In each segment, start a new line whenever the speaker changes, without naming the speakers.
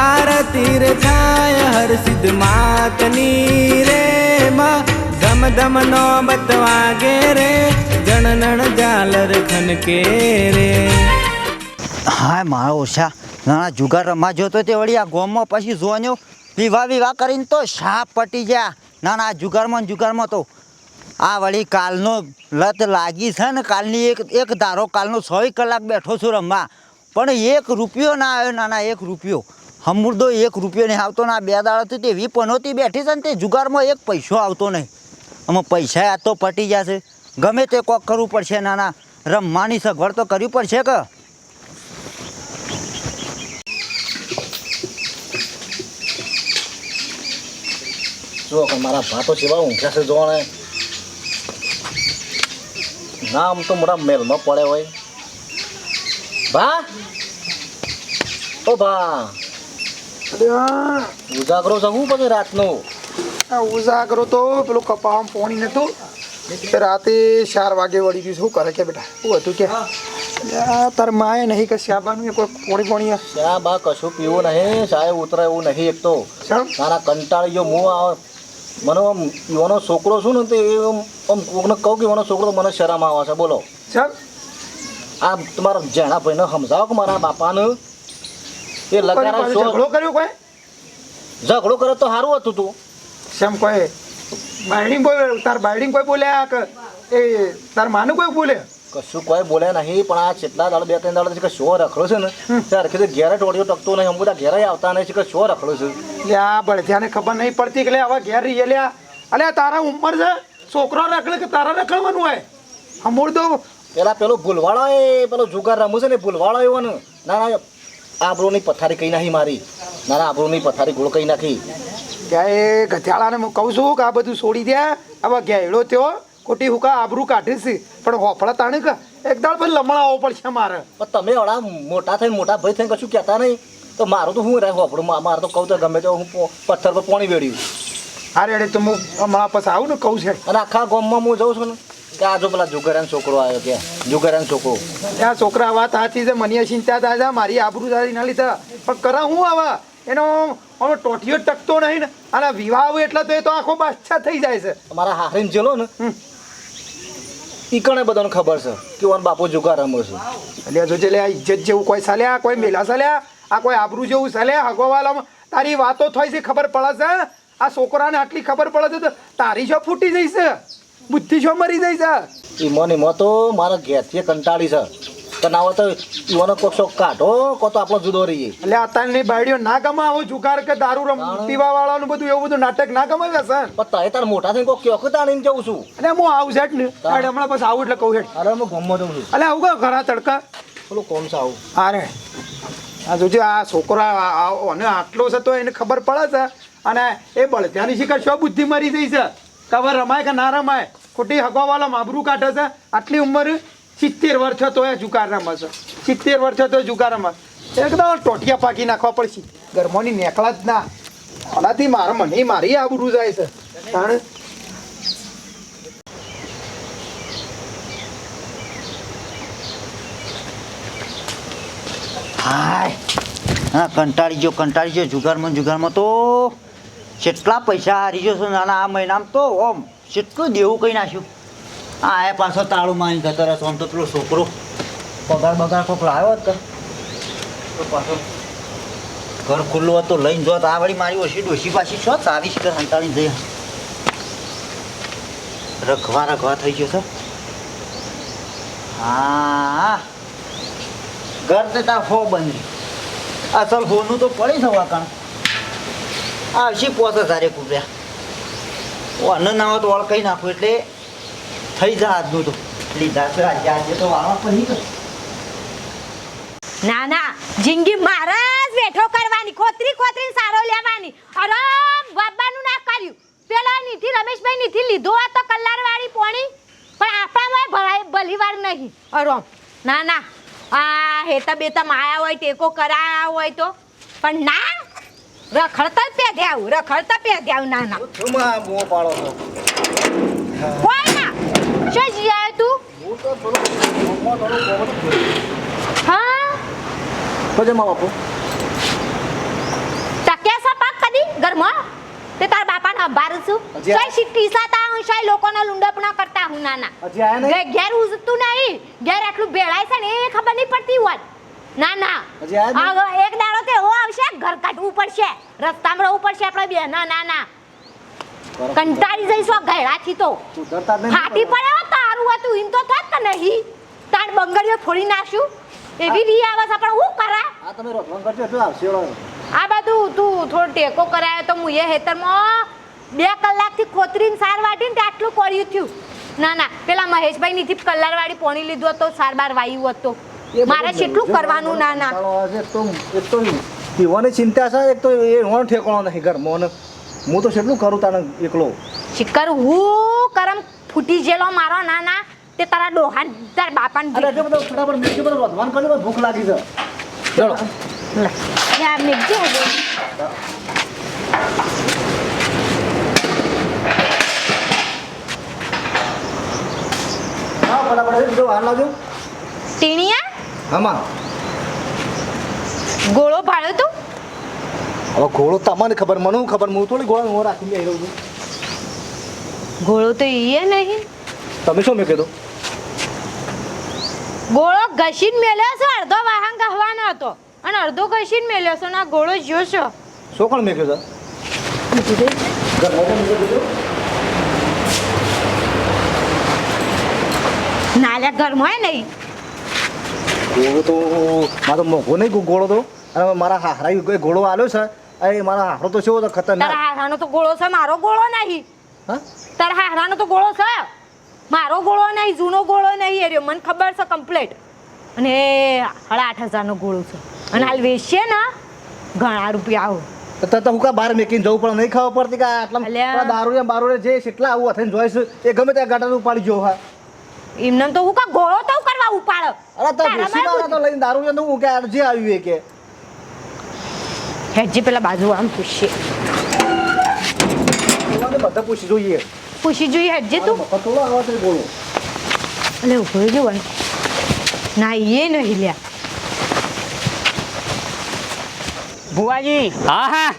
આરતી રે થાય, હર સિદ્ધ માતની રે માં. ધમ ધમ નો બતવાગે રે જણનણ જાલર ખનકે રે.
હાય, મારો ઓછા નાના જુગાર રમવા જોતો તે વળી આ ગોમમાં પછી જોન્યો વિવાહ વિવાહ કરીને તો સાપ પટી ગયા. ના ના આ જુગારમાં જુગારમાં તો આ વળી કાલનો લત લાગી છે ને, કાલની એક એક ધારો કાલનો છ કલાક બેઠો છું રમવા. પણ એક રૂપિયો ના આવ્યો નાના એક રૂપિયો. હમુરદો એક રૂપિયો નહીં આવતો ના બે દાડાથી તે વી પનોતી બેઠી છે ને તે જુગારમાં એક પૈસો આવતો નહીં. આમાં પૈસા આ તો પટી જશે ગમે તે કોક કરવું પડશે, નાના રમવાની સગવડ તો કરવી પડશે કે?
મારા ભાતો કેવા ઊંઘ્યા છે જોણે. ના આમ તો મોટા મેલમાં પડે હોય. ભા? ઓ ભા. ઉજાગરો હું પછી રાતનો?
ઉજાગરો તો પેલું કપામાં પોણી નતો. રાતે ચાર વાગે વળી ગયું શું કરે કે બેટા? શું હતું કે? તાર માએ નહીં કે શ્યાબાનું એ કોઈ પોણી પોણી
શા બા કશું પીવું નહીં. સાહેબ ઉતરે એવું નહીં એક તો. મારા કંટાળી ગયો હું આ મને આમ યુવાનો છોકરો છું ને તે આમ કોકને કહું કે યુવાનો છોકરો મને શરમ આવે છે. બોલો.
ચાલ
આ તમારા જેણા ભાઈને સમજાવો કે મારા બાપાને. એ લગારા
ઝઘડો કર્યો કોઈ?
ઝઘડો કર્યો તો સારું હતું તું.
શેમ કોઈ? બાયડિંગ કોઈ તાર બાયડિંગ કોઈ બોલ્યા કે એ તાર માનું કોઈ બોલે?
કશું કોઈ બોલે નહીં પણ આ કેટલા દાડો બે ત્રણ દાડા કે શો રખડો છે ને ત્યારે કીધું ઘેરે ટોળીઓ ટકતો નહીં અમુક બધા ઘેરે આવતા નહીં કે શો રખડો છે.
એટલે આ બળધ્યાને ખબર નહીં પડતી કે લે હવે ઘેર રહીએ લ્યા. અલ્યા તારા ઉંમર છે? છોકરો રખડે કે તારા રખડવાનું હોય? અમૂળ તો
પેલા પેલો ભૂલવાળો એ પેલો જુગાર રમું છે ને ભૂલવાળો એવો ને. ના ના આબરોની પથારી કઈ નાખી મારી? મારા આબરોની પથારી ગોળ કઈ નાખી?
ત્યાં એ ગધેડાને હું કહું છું કે આ બધું છોડી દે હવે ઘેડો થયો ખોટી હુકા આબરૂ કાઢીશ પણ હોફળા તાણે કે? એકદમ પછી લમણાવો પડશે મારે.
પણ તમે હળા મોટા થઈને મોટા ભાઈ થઈને કશું કહેતા નહીં. તો મારું તો હું રહે હોપડું મારે તો કહું તો ગમે તો હું પથ્થર પર પાણી વેડ્યું.
અરે અરે તો હું હમણાં પછી આવું ને કહું છે.
અને આખા ગામમાં હું જઉં છું ને? કે આ જો પેલા જુગારાનો છોકરો આવ્યો કે જુગારાનો છોકરો.
ત્યાં છોકરા વાત સાચી છે મને ચિંતા છે મારી આબરૂ સારી ના લીધા. પણ કરા હું હવે એનો આનો ટોટીઓ ટકતો નહીં ને. આના વિવાહ આવે એટલે તો એ તો આખો બાદશાહ થઈ જાય છે.
અમારા હારીને જેલો ને. ઈ કણે બધાને ખબર છે કે ઓન બાપુ જુગાર રમે છે.
એટલે જોજે લે આ ઇજ્જત જેવું કોઈ ચાલ્યા કોઈ મેલા સાલ્યા આ કોઈ આબરૂ જેવું ચાલ્યા હગોવાલામાં તારી વાતો થઈ છે ખબર પડે છે આ છોકરાને આટલી ખબર પડે છે તો તારી જો ફૂટી જઈ છે બુદ્ધિ છો મરી જાય છે.
ઈ મને એમાં તો મારા ઘેરથી કંટાળી છે. તો આવો તો ઈવાનો કોક શોખ કાઢો કો તો આપણો જુદો રહીએ.
એટલે અત્યારની બાયડીઓ ના ગમા આવો જુગાર કે દારૂ રમ પીવા વાળાનું બધું એવું બધું નાટક ના ગમે છે
પણ તારે તાર મોટા થઈને કોક કયો તાણીને જઉં છું.
અને હું આવું છે ને. તારે હમણાં બસ આવું એટલે કહું છે
અરે હું ગામમાં જઉં છું.
એટલે આવું ઘરા તડકા.
પેલું કોમ છે આવું.
અરે આ જોજે આ છોકરા આને આટલો છે તો એને ખબર પડે છે. અને એ બળત્યાની શિકાર શું બુદ્ધિ મરી જઈ છે? ખબર રમાય કે ના રમાય? ખોટી હગવાવાળા માબરું કાઢે છે. આટલી ઉંમર સિત્તેર વર્ષ તો એ જુકારામાં છે. સિત્તેર વર્ષ તો જુગાર રમે એકદમ ટોટિયા પાકી નાખવા પડશે. ગરમોની નેકળા જ ના. આનાથી મારા મને મારી આબરું જાય છે.
કારણ હા કંટાળી જો કંટાળી જો જુગારમાં જુગારમાં તો કેટલા પૈસા હારી જશો નાના, આ મહિનામાં તો ઓમ. કેટલું દેવું કહી નાખ્યું? આ એ પાછો તાળું મારી જતો રહેતો આમ તો પેલો છોકરો પગાર બગાર કોક લાવ્યો હતો તો. પાછો ઘર ખુલ્લું હતું લઈને જોત. આ વળી મારી ઓછી ડોસી પાછી છો? ચાવીસ કે સંતાળી જઈ રખવા રખવા થઈ ગયો છે? હા. ઘર તે તાર ફો બની અસલ ફોનું તો પડી થવા કારણ. આવશે પોસ હજારે કુપ્યા અન્ન ના હોય તો ઓળખાઈ નાખું એટલે થઈ જા આજનું તો. પછી તો
ના ના, જિંદગી મારા જ બેઠો કરવાની, ખોતરી ખોતરી સારો લેવાની. અરે, બાબાનું ના કર્યું. પેલા નીથી રમેશભાઈ નીથી લીધો આ તો કલ્લારવાળી પોણી, પણ આપણામાં ભરાય ભલી વાર નહીં. અરે, ના ના, આ હેતા બેતા માયા હોય, ટેકો કરાયા હોય તો. પણ ના રખડતા પે દેવ રખડતા પે દેવ ના ના
તમા મો પાળો તો
કોઈ ના શું જીયા તું?
હું તો થોડો મો થોડો ગોમત
હા?
પજે મા બાપુ. તકે સા પાક કદી ગરમા તે તાર બાપા ના બાર છું
સોય શીખી સાતા હું સોય લોકો ના લુંડપણા કરતા હું નાના.
હજી આયા નહીં?
ઘેર ઉજતું નહીં. ઘેર આટલું ભેળાય છે ને એ ખબર નહીં પડતી હોય. ના ના? આ એક દાડો તે હો આવશે ઘર કાઢવું પડશે રસ્તામાં ઉપર પડશે આપણે બે. ના ના ના. કંટાળી જઈશું ઘેડાથી તો. ફાટી પડે તારું હતું ઈમ તો થાત કે નહીં. તાર બંગડીઓ ફોડી નાખ્યું એવી રી આવે છે પણ હું કરા?
આ તમે રોટવાનું કરજો એટલે આવશે
આ બધું તું થોડો ટેકો કરાયો તો હું એ હેતરમાં બે કલાકથી ખોતરીને સાર વાટીને તે આટલું પડ્યું થયું. ના ના પેલા મહેશભાઈ નીથી કલાર વાળી પોણી લીધું હતો સાર બાર વાયું હતો. મારે કેટલું કરવાનું ના ના.
એક તો પીવાની ચિંતા છે એક તો એ હોણ ઠેકાણો નહીં ઘરમાં હું તો કેટલું કરું તાને એકલો.
શિકર હું કરમ ફૂટી જેલો મારો ના ના તે તારા ડોહા તાર બાપાને
અરે જો બધો ફટાફટ મેગી બધો રોધવાનું કરજો ભૂખ લાગી છે. ચલો.
યાર હવે.
હા ફટાફટ જો વાર લાવજો.
ટીણિયા
આમાં
ગોળો ભાડ્યો તો?
હવે ગોળો તમને ખબર મને હું ખબર? હું થોડી ગોળા હું રાખીને આવી છું.
ગોળો તો ઈએ નહીં.
તમે શું મેં કીધું?
ગોળો ઘસીને મેલ્યો છે અડધો વાહન ગહવાનો હતો. અને અડધો ઘસીને મેલ્યો છે ના ગોળો જોશો.
શું કોણ મેં કીધું?
નાલ્યા ઘરમાં નહીં
ઘોડો તો મારો મોઘો નહીં ગોળો તો. અને મારા હારા કોઈ ગોળો આવ્યો છે? અરે મારા હારો તો શું ખતરનાક
તારા હારાનો તો ગોળો છે મારો ગોળો નહીં.
હા?
તારા હારાનો તો ગોળો છે. મારો ગોળો નહીં જૂનો ગોળો નહીં. એ મને ખબર છે કમ્પ્લેટ અને સાડા આઠ હજારનો ગોળો છે. અને હાલ વેચીએ ને ઘણા રૂપિયા આવો.
તો તો હું કા બહાર મેકીને જવું પણ નહીં ખબર પડતી કે આટલા દારૂ ને બારૂ જે કેટલા આવું થઈને જોઈશ. એ ગમે ત્યાં ગાટા ઉપાડી જો હા
એમને તો હું કા ગોળો તો કરવા ઉપાડ.
અરે તો બેસી
મારું
તો લઈને દારૂ તો હું કે અરજી આવી કે.
હેજી પેલા બાજુ આમ પૂછીએ.
બધા પૂછી જોઈએ.
પૂછી જોઈએ હેજી તું.
પટોળો આવા તો બોલો
અલે ઊભો જો ના એ નહીં લ્યા.
ભુવાજી.
હા હા.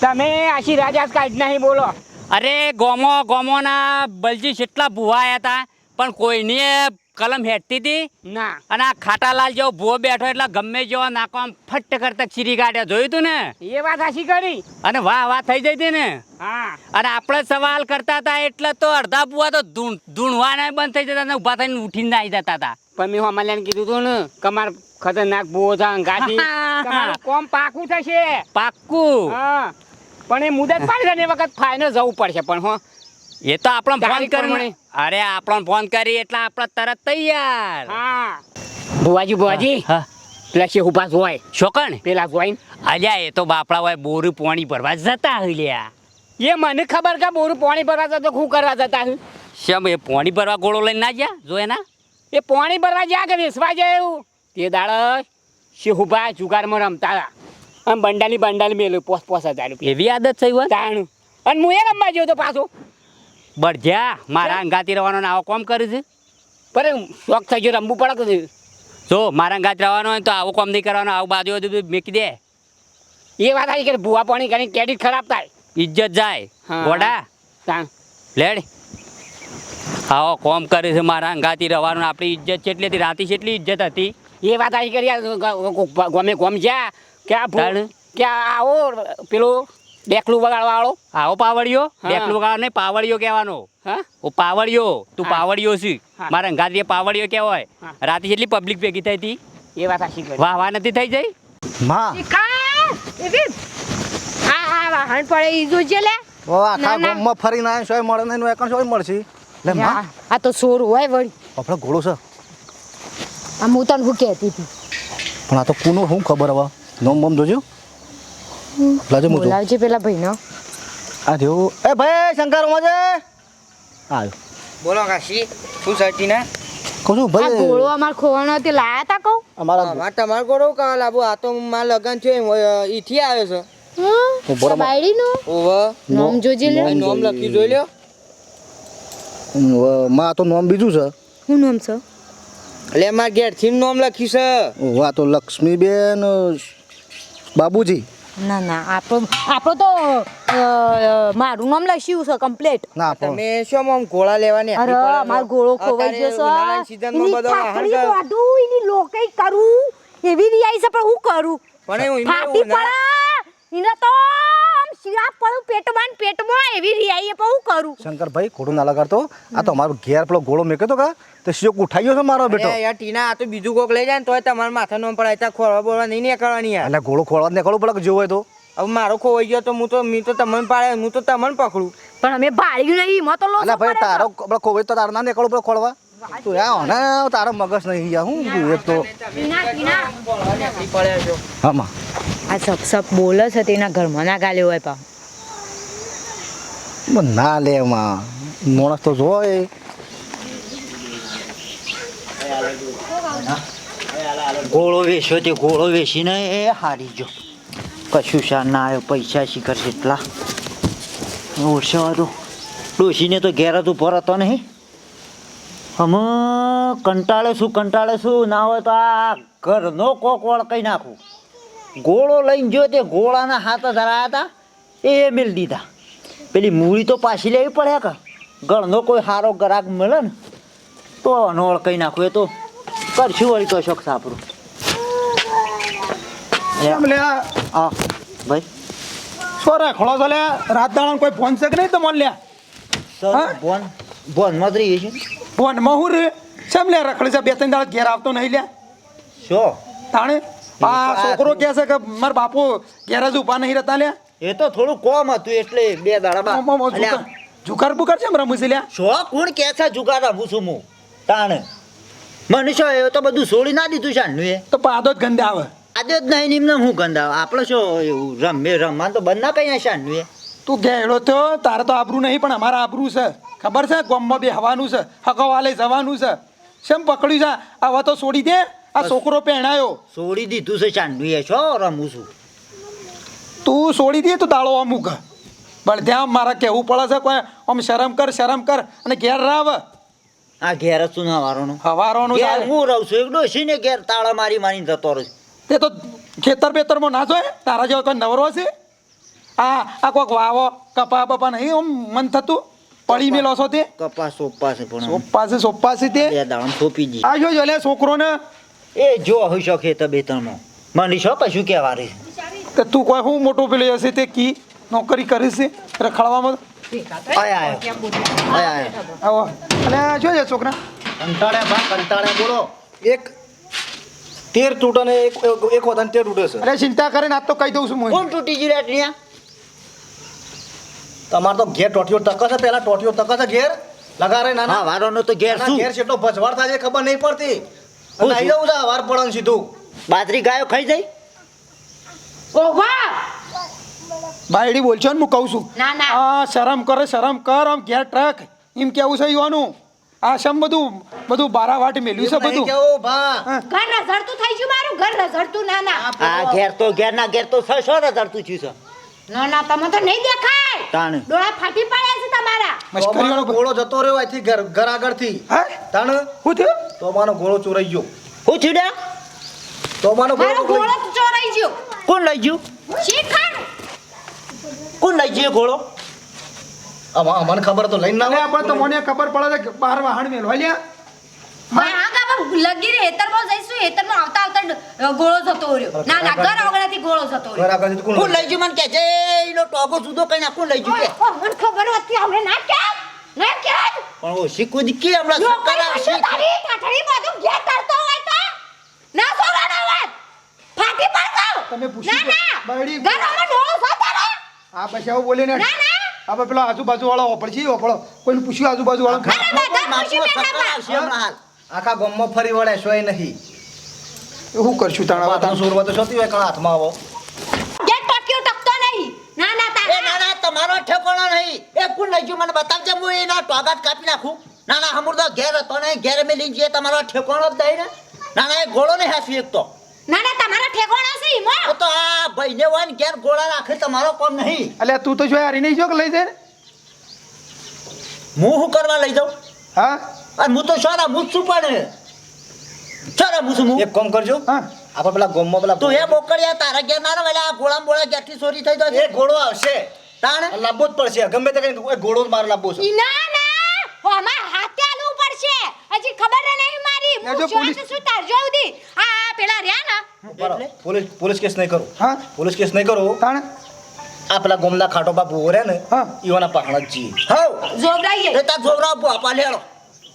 તમે આશી રાજા કાઢ નહીં બોલો.
અરે ગોમો ગોમોના બલજી જેટલા ભૂવા આયા હતા પણ કોઈની કલમ હેઠતી હતી?
ના.
અને આ ખાટાલાલ જેવો ભૂવો બેઠો એટલે ગમે જેવો નાકો આમ ફટ કરતા ચીરી કાઢ્યા જોયું તું ને?
એ વાત આશી કરી.
અને વાહ વાહ થઈ જઈ હતી ને?
હા.
અને આપણે સવાલ કરતા હતા એટલે તો અડધા ભૂવા તો ધૂણ ધૂણવાના બંધ થઈ જતા ઊભા થઈને ઉઠીને આવી જતા હતા.
પણ મેં હમાલ્યાને કીધું તું ને કમાર ખતરનાક ભૂવો છે ગાડી કોમ પાકું થશે.
પાક્કું
પણ એ મુદત પાડી ને એ વખત ફાઇનલ જવું પડશે પણ હો.
એ તો આપણો ફોન કરી અરે આપણો ફોન કરી એટલે આપણે તરત તૈયાર.
હા. ભુવાજી ભુવાજી.
હા
પેલા શેખ ઊભા હોય
શોકણ
પેલા જોઈન
અલ્યા એ તો બાપડા હોય બોરું પોણી ભરવા જતા હલ્યા
એ મને ખબર કે બોરું પાણી ભરવા જતો શું કરવા જતા હું
શેમ એ પોણી ભરવા ગોળો લઈને ના ગયા જો એના?
એ પાણી ભરવા જ્યાં કે વેસવા જાય એવું? તે દાડ શેહુભા જુગારમાં રમતા હતા. આમ બંડાલી બંડાલી મેલું પોસ પોસ હજાર
એવી આદત થઈ હોય?
તાણું. અને હું એ રમવા જેવું તો પાછો.
બળજ્યા મારા અંગાતી રહેવાનો ને આવો કોમ કરે છે?
પરે શોખ થઈ ગયો રમવું પડે કે
જો મારા અંગાત રહેવાનો હોય તો આવો કોમ નહીં કરવાનો આવું બાજુ બધું મેકી દે.
એ વાત આવી કે ભૂવા પાણી કરીને ક્રેડિટ ખરાબ થાય.
ઇજ્જત જાય. ગોડા. લેડ. આવો કોમ કરે છે મારા અંગાતી રહેવાનું આપણી ઇજ્જત છે હતી રાતી કેટલી ઇજ્જત હતી.
એ વાત આવી કરી ગમે ગમ જ્યાં ક્યાં આ ભૂ-
તાણ.
કે આ આવો પેલો ડેકલું વગાડવા વાળો?
આવો પાવડિયો
ડેકલું
બેકલું નહીં પાવડિયો કહેવાનો.
હા?
ઓ પાવડિયો તું પાવડિયો છે.
હા.
મારા અંગાતી પાવડિયો કહેવાય. રાતે જેટલી પબ્લિક ભેગી થઈ હતી
એ વાત આશી
વાહ વાહ નથી થઈ જઈ?
માં.
હા હા આ આ વાહન પડે ઈ જોજે લે.
ઓ આખા. ગામમાં ફરીને આવીને સોય મળે નહીં એકણ સોય મળશે. લે માં.
આ તો સોર હોય વળી.
આપણો ઘોડો છે.
આ હું તને શું કહેતી હતી
પણ આ તો કુનો હું ખબર હવે? નોમ બમ જોજો. લાજો મુજો
લાવજે પેલા ભાઈનો.
આ રહ્યો. એ ભાઈ શંકર મોજે આયો.
બોલો કાશી શું સર્ટી ના
કહું છું
આ
ભાઈ
ગોળો અમાર ખોવાનો તે લાયા તા કહું.
અમારા
તમારે ગોળો કા લાબો આ તો માર લગન છે ઈથી આવ્યો છે.
હું બોરા માં-
બાયડીનું
ઓવ.
નામ જોજે લે
નામ લખી જોઈ લ્યો.
વ- માં તો નોમ બીજું છે.
શું નામ છે?
એટલે માર ઘેરથી નોમ લખ્યું છે.
વાતો તો લક્ષ્મીબેન બાબુજી.
ના ના આપણો આપણો તો મારું નામ લખ્યું છે કમ્પ્લીટ
ના
તમે શું આમ ગોળા લેવાની
અરે મારો ગોળો ખોવાઈ ગયો છે એની ફાટડી વાઢું, એની લોકઈ કરું એવી રિયાઈ છે પણ હું કરું?
પણ હું
ફાટી પડા ઇને તો આમ શિરા પડું પેટમાં એવી રિયાઈ પણ હું કરું?
શંકરભાઈ ખોટું ના લગાડતો. આ તો અમારો ઘેર પેલો ગોળો મેક્યો તો કા? તો શિયોક ઉઠાઈ ગયો છે મારો બેટો.
યાર ટીના આ તો બીજું કોક લઈ જાય ને તોય તમારા માથા નો પડાય. ત્યાં ખોળવા બોલવા નહીં નીકળવાની યાર.
એટલે ગોળો ખોળવા નીકળવું પડે કે જેવું હોય તો?
હવે મારો ખોવાઈ ગયો તો હું તો મી તો તમને પાડે હું તો તમને પકડું.
પણ અમે ભાળ્યું નહીં મો તો
એટલે
લોસો
ભાઈ તારો આપણે ખોવાઈ તો તારે ના નીકળો પડે ખોળવા? તું યા ને તારો મગજ નહીં યા હું તું એક તો.
ટીના, ટીના.
હામાં
આ સપ સપ બોલે છે તેના ઘરમાં ના ગાલ્યો હોય પા
ના લે એમાં. માણસ તો જોય.
ગોળો વેચ્યો તે ગોળો વેચીને એ હારી જો કશું શા ના આવ્યો પૈસા શીખર કેટલા ઓછો હતો ડોસીને તો ઘેર હતું પર હતો નહીં. અમે કંટાળે શું કંટાળે શું ના હોય તો આ ઘરનો કોક વળકાઈ નાખું. ગોળો લઈને જો તે ગોળાના હાથ ધરાયા હતા. એ મેળ દીધા. પેલી મૂળી તો પાછી લેવી પડે કે? ઘરનો કોઈ સારો ગ્રાહક મળે ને તો અનોળ કઈ નાખું. એ તો કરશું વળી તો શોખ સાપરું. હા ભાઈ.
શું રાખડો છો લે? રાત દાડા કોઈ ફોન છે કે નહીં તમને લ્યા
સર
હા?
બોન બોનમાં જ રહીએ છીએ.
ફોન હું રે શેમ લે રખડે છે? બે ત્રણ દાડા ઘેર આવતો નહીં લ્યા
શો?
તાણે? આ છોકરો કહે છે કે મારા બાપુ ઘેર જ ઊભા નહીં રહેતા લ્યા
એ તો થોડું કોમ હતું એટલે બે દાડામાં.
જુગાર- બુગાર છે રમું છે લ્યા?
શો કોણ કે છે જુગાર રમું છું હું? તાણે. મનુષ્ય એ તો બધું છોડી ના દીધું છે ને
તો પાદો જ ગંદે આવે.
આજે જ નહીં નિમને હું ગંદા આપણે શું એવું રમે રમવાનું તો બંધ ના કઈ છે ને
તું ગેડો થયો તારે તો આબરું નહીં પણ અમારા આબરું છે. ખબર છે? ગોમમાં બે હવાનું છે હકવાલે જવાનું છે. શેમ પકડ્યું છે? આવા તો છોડી દે. આ છોકરો પહેણાયો.
છોડી દીધું છે ચાંદુ એ છો રમું છું.
તું છોડી દે તું તાળો અમુક પણ ત્યાં મારા કહેવું પડે છે કોઈ આમ શરમ કર શરમ કર અને ઘેર રાવ.
આ ઘેર હતું ના વારોનું
હવારોનું
ઘેર હું રહું છું એક ડોસી ને ઘેર તાળા મારી મારીને જતો રહું
તે તો ખેતર બેતરમાં ના જોય તારા જેવો કોઈ નવરો છે. આ આ કોઈક વાવો કપા બપા નહીં આમ મન થતું. પડી મેલો છો તે.
કપાસ છે પણ
સોપા છે સોપા છે તે.
બે દાડા થોપી દી.
આ જો એટલે છોકરો છોકરોને.
એ જો હોય શકે ખેતર બે ત્રણમાં મને છો પછી કહેવા રહી
કે તું કોઈ હું મોટો પેલી હશે તે કી નોકરી કરીશ છે? રખડવામાં? આવો. અને છે છોકરા?
કંટાળ્યા બા કંટાળ્યા બોલો. એક તેર તૂટે ને એક એક વધારે તેર તૂટે છે.
અરે ચિંતા કરીને આજ તો કહી દઉં છું
કોણ તૂટી ગઈ રેટણીયા
તમારે તો ઘેર ટોટીઓ ટકા છે પેલા ટોટીઓ ટકા છે ઘેર? લગારે ના
હા
ના
વારોનો તો ઘેર શું
ઘેર કેટલો ભજવાડ થાય છે ખબર નહીં પડતી.
શું
અને આવી જવું છે વાર પડન સીધું.
બાજરી ગાયો ખાઈ જાય?
ઓવા
બાયડી બોલશો ને હું કહું છું.
ના, ના.
આ શરમ કરે શરમ કર આમ ઘેર ટ્રક. એમ કેવું છે યુવાનું? આ શમ બધું બધું બારાવાટ મેલ્યું છે બધું? હા.
ઘર રઝળતું થઈ ગયું મારું ઘર રઝળતું ના ના.
આ ઘેર તો ઘેર ના ઘેર તો છ સો તું છે.
ના ના તમે તો નહીં દેખાય.
તાણ.
ડોળા ફાટી પડ્યા છે તમારા.
મસ્કરીનો
ગોળો જતો રહ્યો આથી ઘર ઘર આગળથી.
હા?
તાણ?
થયો?
તો મારો ગોળો ચોરાઈ ગયો.
હું છીડ્યા
તો
મારો
ગોળો
ઘોડો ચોરાઈ ગયો.
કોણ લઈ ગયું? કોણ લઈ ગયું ઘોડો?
અમને ખબર તો લઈને ના
પણ તો મને ખબર પડે છે કે બાર વાહણ મેલવા લ્યા.
લગી રે હેતરમાં જઈશું હેતરમાં આવતા આવતા ગોળો જતો રહ્યો. ના ના ઘર આગળથી ગોળો જતો રહ્યો.
કોણ
કોણ લઈ ગયું? મને કે છે એનો ટોકો સુધો કઈ ના લઈ ગયું? કે.
મને ખબર હતી હવે ના કેમ? ના કેમ?
પણ ઓ શીખવું દી કે
તારી બધું ઘેર કરતો હોય તો? ના સોવાનો વાત ફાટી પડતો
તમે પૂછી
બરડી
આ પછી આવું બોલે ને આપણે પેલો આજુબાજુ વાળો ઓપડજી ઓપડો કોઈને પૂછ્યું આજુબાજુ વાળો
આખા ગમમાં ફરી વળે શોય નહીં.
શું કરશું તાણા
વાતનું સુરવા તો શોધી હોય કણ હાથમાં આવો.
ઘેર ટક્યો ટકતો નહીં. ના ના
એ
તારા
ના ના તમારો ઠેકોણો નહીં. એ કોણ લઈ ગયું મને બતાવજે હું એના ટોગાટ કાપી નાખું. ના ના હમુરદો ઘેર હતો ને ઘેર મેં લઈ જઈએ તમારો ઠેકોણો જ દઈ ને. ના ના એ ઘોડો નહીં હાસવી એક તો.
ના ના તમારો ઠેકોણો છે ઈમો
તો આ ભાઈને હોય ને ઘેર ઘોડા રાખે તમારો કોમ નહીં.
અલ્યા તું તો જો યાર નહીં જો કે લઈ જાય
હું શું કરવા લઈ જાઉં?
હા?
અને હું તો સારા હું છું પણ. સારા હું હું.
એક કામ કરજો.
હા.
આપણે પેલા ગોમમાં પેલા
તું એ બોકડિયા તારા ઘેર ના રહે આ ગોળા બોળા ઘેરથી ચોરી થઈ
એ
જશે
ઘોડો આવશે.
તાણે?
લાવવો જ પડશે. ગમે તે એ જ મારે લાવવો છે.
ઈ ના ના. અમાર હાથે આલવું પડશે. હજી ખબર નહીં મારી.
જો
હું શું તાર જોઉં દી. આ આ પેલા રહ્યા ને?
બરાબર. પોલીસ પોલીસ કેસ નહીં કરો.
હા.
પોલીસ કેસ નહીં કરો.
તાણે?
આ પેલા ગોમના ખાટો બાપુ રહે ને
હા.
ઈવાના પાખણા જ છીએ
હવ
જોવડાઈએ
એ તાર છોકરા બાપા લેડો.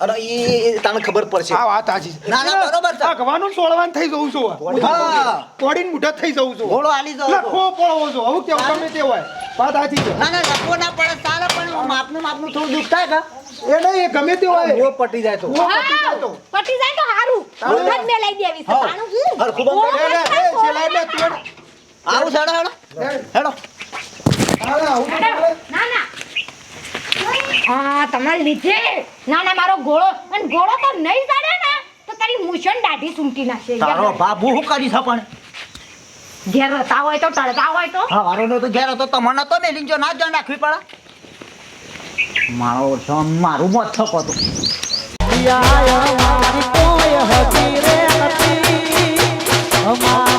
અને એ તને ખબર પડશે.
આ વાત સાચી
ના, ના, બરોબર છે.
આ સોળવાન થઈ જવું છું
હા.
કોડીને મુઠા થઈ જવું છું.
ગોળો આલી જાવ
લખો પડવો છું. આવું કેવું ગમે તે હોય. વાત સાચી છે.
ના ના લખવો ના પડે ચાલે પણ માપનું માપનું થોડું દુઃખ થાય કા?
એ નહીં એ ગમે તે હોય.
મોહ પટી જાય તો.
મોહ જાય તો.
પટી જાય તો હારું. દેવી છે.
એ તું
આવું હેડો. હેડો.
ના ના. હા તમારે લીધે? ના ના મારો ગોળો. અને ગોળો તો નહીં ચડે ને તો તારી મુશન દાઢી સૂંટી નાખશે.
તારો બાબુ હું કરી છે પણ
ઘેર રહેતા હોય તો ટળતા હોય તો.
હા વારો નો તો ઘેર હતો તમને તો મેલિંગ જો ના જ રાખવી પડે. મારો ઓછો મારું મોત થકો હતું
કોઈ હતી રે હતી. અમાર